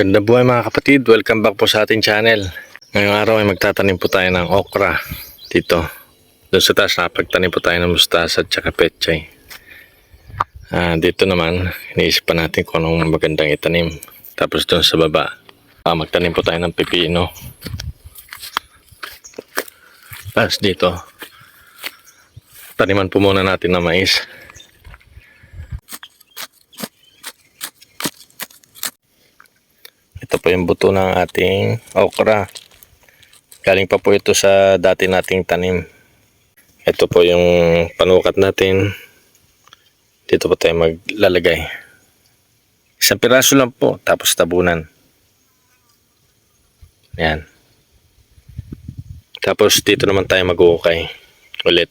Ganda buhay mga kapatid, welcome back po sa ating channel. Ngayong araw ay magtatanim po tayo ng okra dito. Doon sa taas nakapagtanim po tayo ng mustasa at saka pechay. Ah, dito naman, iniisip pa natin kung anong magandang itanim. Tapos doon sa baba, ah, magtanim po tayo ng pipino. Tapos dito, taniman po muna natin ng mais. Ito po yung buto ng ating okra. Galing pa po ito sa dati nating tanim. Ito po yung panukat natin. Dito po tayo maglalagay. Isang piraso lang po, tapos tabunan. Yan. Tapos dito naman tayo mag-uukay. Ulit.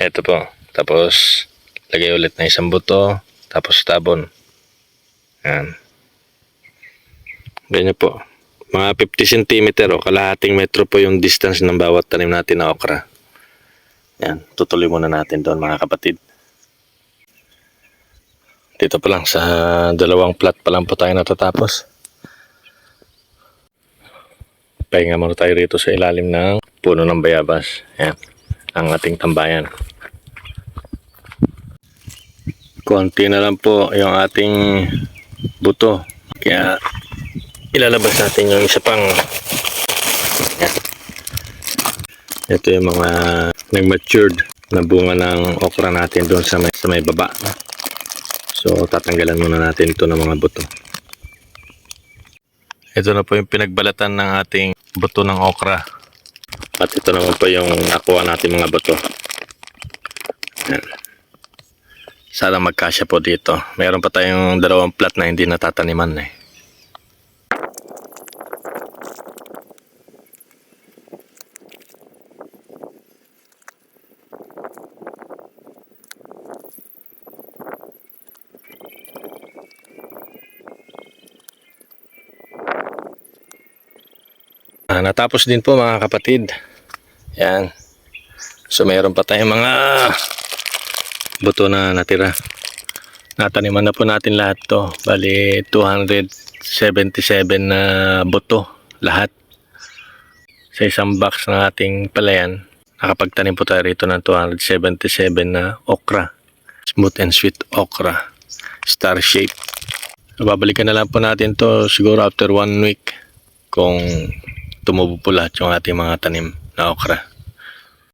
Ito po. Tapos lagay ulit na isang buto. Tapos tabon. Yan. Ganyan po. Mga 50 cm o kalahating metro po yung distance ng bawat tanim natin na okra. Yan, tutuloy muna natin doon mga kapatid. Dito pa lang sa dalawang plat pa lang po tayo natatapos. Pahinga muna tayo rito sa ilalim ng puno ng bayabas. Yan, ang ating tambayan. Konti na lang po yung ating buto. Kaya ilalabas natin yung isa pang ito yung mga nag-matured na bunga ng okra natin doon sa may, sa may baba. So tatanggalan muna natin ito ng mga buto. Ito na po yung pinagbalatan ng ating buto ng okra. At ito naman po yung nakuha natin mga buto. Yan. sana magkasya po dito. Mayroon pa tayong dalawang plat na hindi natataniman eh Ah, natapos din po mga kapatid. Yan. So mayroon pa tayong mga buto na natira. Nataniman na po natin lahat to. Bali 277 na buto lahat. Sa isang box ng ating palayan, nakapagtanim po tayo rito ng 277 na okra. Smooth and sweet okra. Star shape. Babalikan na lang po natin to siguro after one week kung tumubo po lahat yung ating mga tanim na okra.